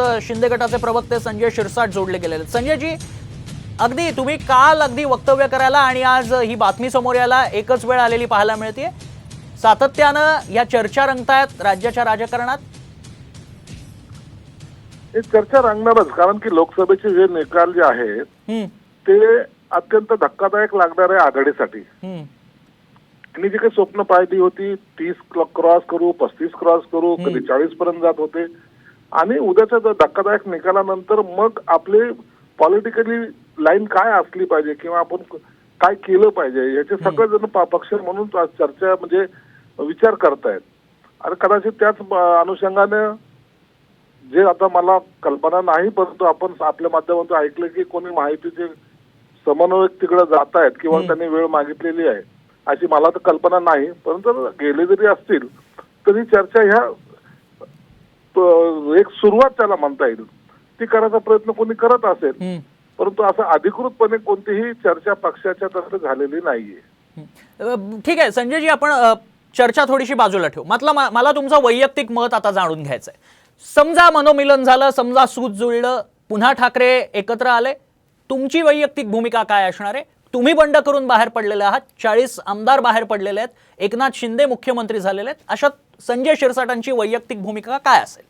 अ, शिंदे गटाचे प्रवक्ते संजय शिरसाट जोडले गेलेले संजयजी अगदी तुम्ही काल अगदी वक्तव्य करायला आणि आज ही बातमी समोर यायला एकच वेळ आलेली पाहायला मिळते सातत्यानं या चर्चा रंगतायत राज्याच्या राजकारणात? हे चर्चा रंगणारच कारण की लोकसभेचे जे निकाल जे आहेत ते अत्यंत धक्कादायक लागणार आहे आघाडीसाठी. त्यांनी जी काही स्वप्न पाहिली होती तीस क्रॉस करू पस्तीस क्रॉस करू कधी चाळीस पर्यंत जात होते. आणि उद्याच्या धक्कादायक निकालानंतर मग आपले पॉलिटिकली लाईन काय असली पाहिजे किंवा आपण काय केलं पाहिजे याचे सगळे जण प- पक्ष म्हणून आज चर्चा म्हणजे विचार करतायत. आणि कदाचित त्याच अनुषंगाने जे आता मला कल्पना नाही परंतु आपण आपल्या माध्यमातून ऐकलं की कोणी माहितीचे समन्वयक तिकडे जात आहेत किंवा त्यांनी वेळ मागितलेली आहे अशी मला तर कल्पना नाही. परंतु गेले जरी असतील तरी चर्चा ह्या एक सुरुवात त्याला म्हणता येईल. ती करायचा प्रयत्न कोणी करत असेल परंतु असं अधिकृतपणे कोणतीही चर्चा पक्षाच्या तर्फे झालेली नाहीये. ठीक आहे संजयजी आपण चर्चा थोडीशी बाजूला ठेवू. म्हटलं मा- मला तुमचं वैयक्तिक मत आता जाणून घ्यायचं आहे समजा मनोमिलन झालं समजा सूत जुळलं पुन्हा ठाकरे एकत्र आले तुमची वैयक्तिक भूमिका काय असणार आहे? तुम्ही बंड करून बाहेर पडलेले आहात चाळीस आमदार बाहेर पडलेले आहेत एकनाथ शिंदे मुख्यमंत्री झालेले आहेत अशात संजय शिरसाटांची वैयक्तिक भूमिका काय असेल?